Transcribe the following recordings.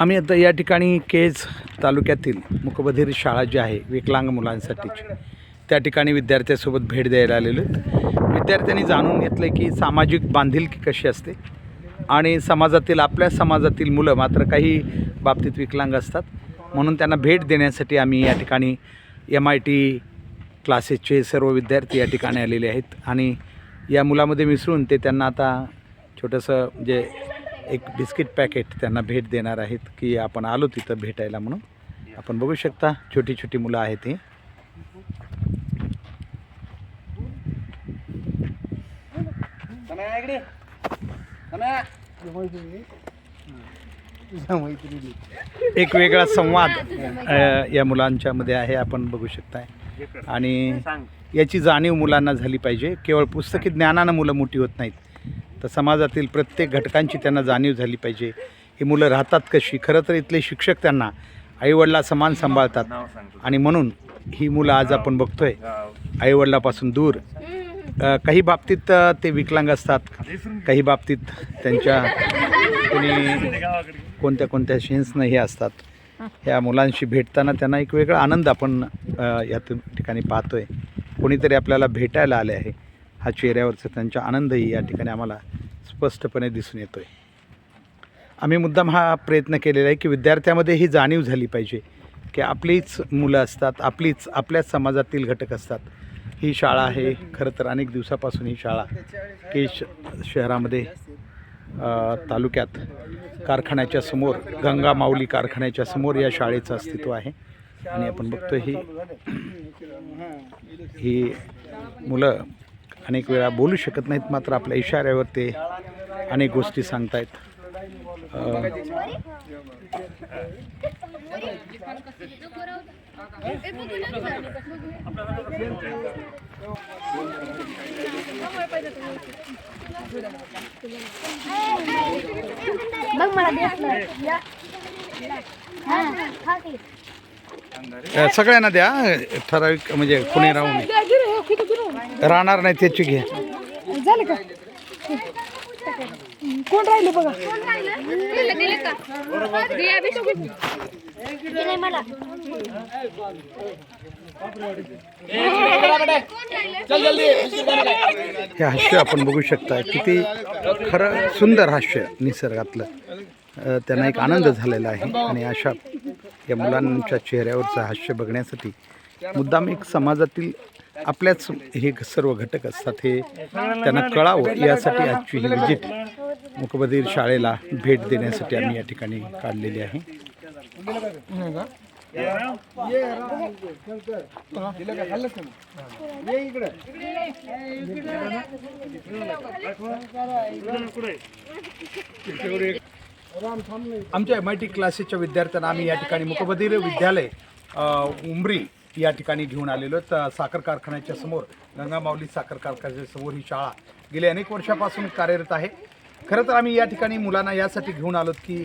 आम्ही आता या ठिकाणी केज तालुक्यातील मुकबधीर शाळा जी आहे विकलांग मुलांसाठीची त्या ठिकाणी विद्यार्थ्यासोबत भेट द्यायला आलेलो आहेत. विद्यार्थ्यांनी जाणून घेतलं की सामाजिक बांधिलकी कशी असते आणि समाजातील आपल्या समाजातील मुलं मात्र काही बाबतीत विकलांग असतात. म्हणून त्यांना भेट देण्यासाठी आम्ही या ठिकाणी एम आय टी क्लासेसचे सर्व विद्यार्थी या ठिकाणी आलेले आहेत. आणि या मुलामध्ये मिसळून ते त्यांना आता छोटंसं जे एक बिस्किट पॅकेट त्यांना भेट देणार आहेत की आपण आलो तिथं भेटायला म्हणून. आपण बघू शकता छोटी छोटी मुलं आहेत ही. एक वेगळा संवाद या मुलांच्यामध्ये आहे आपण बघू शकताय. आणि याची जाणीव मुलांना झाली पाहिजे. केवळ पुस्तकी ज्ञानानं मुलं मोठी होत नाहीत. तर समाजातील प्रत्येक घटकांची त्यांना जाणीव झाली पाहिजे. ही मुलं राहतात कशी? खरं तर इथले शिक्षक त्यांना आईवडला समान सांभाळतात. आणि म्हणून ही मुलं आज आपण बघतोय. आईवडिलापासून दूर. काही बाबतीत ते विकलांग असतात. काही बाबतीत त्यांच्या कोणी कोणत्या कोणत्या शेन्सनं हे असतात. ह्या मुलांशी भेटताना त्यांना एक वेगळा आनंद आपण या ठिकाणी पाहतोय. कोणीतरी आपल्याला भेटायला आले आहे. हा चेहऱ्यावरचा त्यांचा आनंदही या ठिकाणी आम्हाला स्पष्टपणे दिसून येतो आहे आम्ही मुद्दाम हा प्रयत्न केलेला आहे की विद्यार्थ्यामध्ये ही जाणीव झाली पाहिजे की आपलीच मुलं असतात आपलीच आपल्याच समाजातील घटक असतात. ही शाळा आहे खरं तर अनेक दिवसापासून ही शाळा की श शहरामध्ये तालुक्यात कारखान्याच्या समोर गंगा माऊली कारखान्याच्या समोर या शाळेचं अस्तित्व आहे. आणि आपण बघतो ही ही मुलं अनेक वेळा बोलू शकत नाहीत मात्र आपल्या इशाऱ्यावर ते अनेक गोष्टी सांगतायत. बघ मला हा, हा अ, सगळ्यांना द्या ठराविक म्हणजे कुणी राहू नये. राहणार नाही त्याची घ्या. झालं का? कोण राहिले बघा? हे हास्य आपण बघू शकता किती खरं सुंदर हास्य निसर्गातलं. अ, त्यांना एक आनंद झालेला आहे. आणि अशा या मुलांच्या चेहऱ्यावरचं हास्य बघण्यासाठी मुद्दाम एक समाजातील आपल्याच हे सर्व घटक असतात हे त्यांना कळावं यासाठी आजची ही विजिट मुकबधीर शाळेला भेट देण्यासाठी आम्ही या ठिकाणी काढलेली आहे. आमच्या एम आय टी क्लासेसच्या विद्यार्थ्यांना आम्ही या ठिकाणी मुकबधीर विद्यालय उमरी या ठिकाणी घेऊन आलेलो तर साखर कारखान्याच्या समोर गंगामावली साखर कारखान्याच्या समोर ही शाळा गेली अनेक वर्षापासून कार्यरत आहे. खरं तर आम्ही या ठिकाणी मुलांना यासाठी घेऊन आलोत की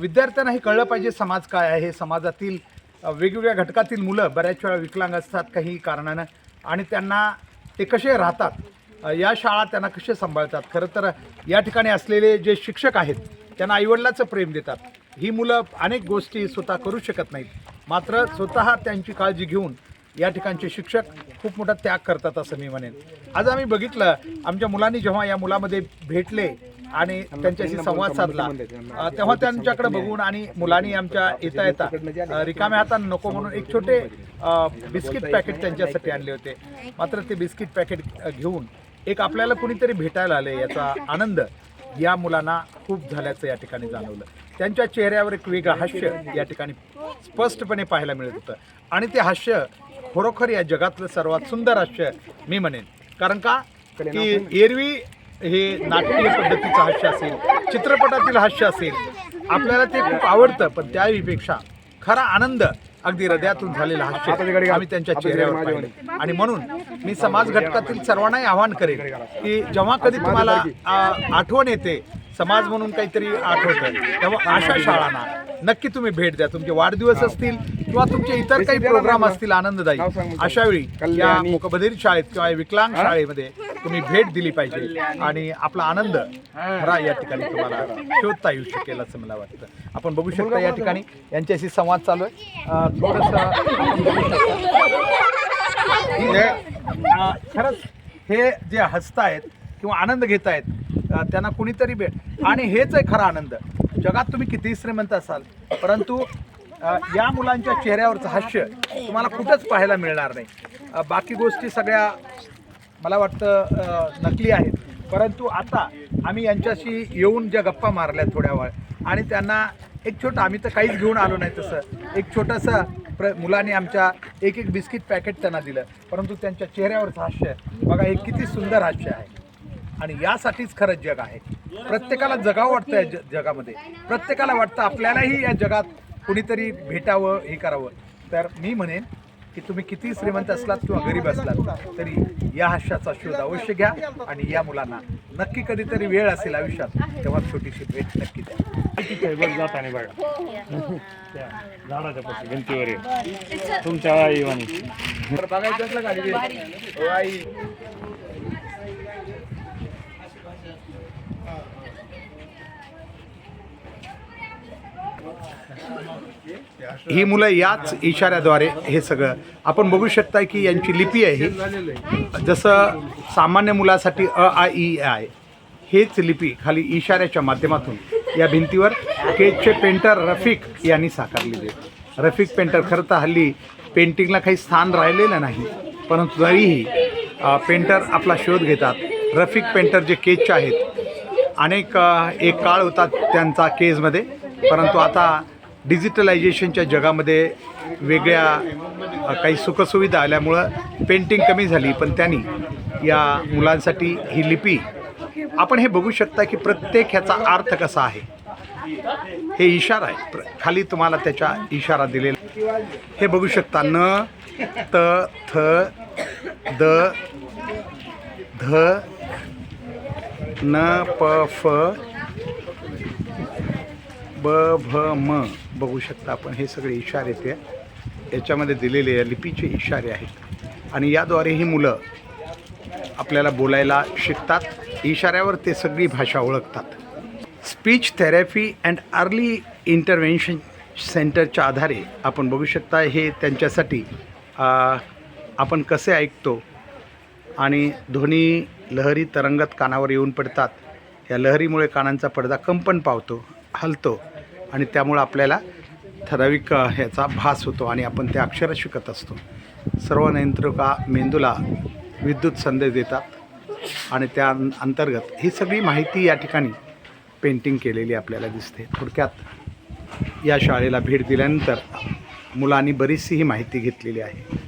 विद्यार्थ्यांना हे कळलं पाहिजे समाज काय आहे. समाजातील वेगवेगळ्या घटकातील मुलं बऱ्याच वेळा विकलांग असतात काही कारणानं आणि त्यांना ते कसे राहतात या शाळा त्यांना कसे सांभाळतात. खरं तर या ठिकाणी असलेले जे शिक्षक आहेत त्यांना आईवडिलाचं प्रेम देतात. ही मुलं अनेक गोष्टी स्वतः करू शकत नाहीत. मात्र स्वतः त्यांची काळजी घेऊन या ठिकाणचे शिक्षक खूप मोठा त्याग करतात असं मी म्हणेन. आज आम्ही बघितलं आमच्या मुलांनी जेव्हा या मुलामध्ये भेटले आणि त्यांच्याशी संवाद साधला तेव्हा त्यांच्याकडे बघून आणि मुलांनी आमच्या येता येता रिकाम्या हातानं नको म्हणून एक छोटे बिस्किट पॅकेट त्यांच्यासाठी आणले होते. मात्र ते बिस्किट पॅकेट घेऊन एक आपल्याला कुणीतरी भेटायला आले याचा आनंद या मुलांना खूप झाल्याचं या ठिकाणी जाणवलं. त्यांच्या चेहऱ्यावर एक वेगळं हास्य या ठिकाणी स्पष्टपणे पाहायला मिळत होतं. आणि ते हास्य खरोखर या जगातलं सर्वात सुंदर हास्य मी म्हणेन. कारण का? की एरवी हे नाटकीय पद्धतीचं हास्य असेल चित्रपटातील हास्य असेल आपल्याला ते खूप आवडतं पण त्याहीपेक्षा खरा आनंद अगदी हृदयातून झालेला हास्य आम्ही त्यांच्या चेहऱ्यावर पाहिले. आणि म्हणून मी समाज घटकातील सर्वांनाही आवाहन करेन की जेव्हा कधी तुम्हाला आठवण येते समाज म्हणून काहीतरी आठवतं तेव्हा अशा शाळांना नक्की तुम्ही भेट द्या. तुमचे वाढदिवस असतील किंवा तुमचे इतर काही प्रोग्राम असतील आनंददायी. अशा वेळी या. मुकबधीर शाळेत किंवा विकलांग शाळेमध्ये तुम्ही भेट दिली पाहिजे. आणि आपला आनंद खरा या ठिकाणी तुम्हाला शोधता येऊ शकेल असं मला वाटतं. आपण बघू शकता या ठिकाणी यांच्याशी संवाद चालू आहे. थोडंसं. हे, अं, खरंच हे जे हसतायत किंवा आनंद घेत आहेत त्यांना कुणीतरी भेट. आणि हेच आहे खरा आनंद. जगात तुम्ही कितीही श्रीमंत असाल परंतु या मुलांच्या चेहऱ्यावरचं हास्य तुम्हाला कुठंच पाहायला मिळणार नाही. बाकी गोष्टी सगळ्या मला वाटतं नकली आहेत. परंतु आता आम्ही यांच्याशी येऊन ज्या गप्पा मारल्या थोड्या वेळ आणि त्यांना एक छोटं आम्ही तर काहीच घेऊन आलो नाही तसं. एक छोटंसं प्र मुलांनी आमच्या एक एक बिस्किट पॅकेट त्यांना दिलं. परंतु त्यांच्या चेहऱ्यावरचं हास्य बघा हे किती सुंदर हास्य आहे. आणि यासाठीच खरंच जग आहे. प्रत्येकाला जगावं वाटतं या ज- जगामध्ये. प्रत्येकाला वाटतं आपल्यालाही या जगात कुणीतरी भेटावं हे करावं. तर मी म्हणेन की तुम्ही किती श्रीमंत असलात किंवा गरीब असलात तरी या हास्याचा शोध अवश्य घ्या आणि या मुलांना नक्की कधीतरी वेळ असेल आयुष्यात तेव्हा छोटीशी भेट नक्की द्या. जाताना बघा. त्या झाडाच्या भिंतीवर तुमच्या आईवानी बघायचं असलं हो, आई. ही मुलं याच इशाऱ्याद्वारे हे सगळं आपण बघू शकता की यांची लिपी आहे ही. जसं सामान्य मुलासाठी अ आ ई आय हेच लिपी खाली इशाऱ्याच्या माध्यमातून या भिंतीवर केजचे पेंटर रफिक यांनी साकारलेले रफिक पेंटर खरं तर हल्ली पेंटिंगला काही स्थान राहिलेलं नाही परंतु तरीही पेंटर आपला शोध घेतात. रफिक पेंटर जे केजचे आहेत अनेक एक काळ होता त्यांचा केजमध्ये परंतु आता डिजिटलायझेशनच्या जगामध्ये वेगळ्या काही सुखसुविधा आल्यामुळं पेंटिंग कमी झाली पण त्यांनी या मुलांसाठी ही लिपी आपण हे बघू शकता की प्रत्येक ह्याचा अर्थ कसा आहे. हे इशारा आहे. प्र- खाली तुम्हाला त्याच्या इशारा दिलेला. हे बघू शकता न त थ द ध न प फ ब भ म. बघू शकता आपण. हे सगळे इशारे ते याच्यामध्ये दिलेले या लिपीचे इशारे आहेत. आणि याद्वारे ही मुलं आपल्याला बोलायला शिकतात. इशाऱ्यावर ते सगळी भाषा ओळखतात. Speech therapy and early intervention सेंटरच्या आधारे आपण बघू शकता हे त्यांच्यासाठी आपण कसे ऐकतो आणि ध्वनी लहरी तरंगत कानावर येऊन पडतात. या लहरीमुळे कानांचा पडदा कंपन पावतो हलतो. आणि त्यामुळं आपल्याला ठराविक ह्याचा भास होतो आणि आपण ते अक्षरं शिकत असतो. सर्व नियंत्रका मेंदूला विद्युत संदेश देतात आणि त्या अं- अंतर्गत ही सगळी माहिती या ठिकाणी पेंटिंग केलेली आपल्याला दिसते. थोडक्यात या शाळेला भेट दिल्यानंतर मुलांनी बरीचशी ही माहिती घेतलेली आहे.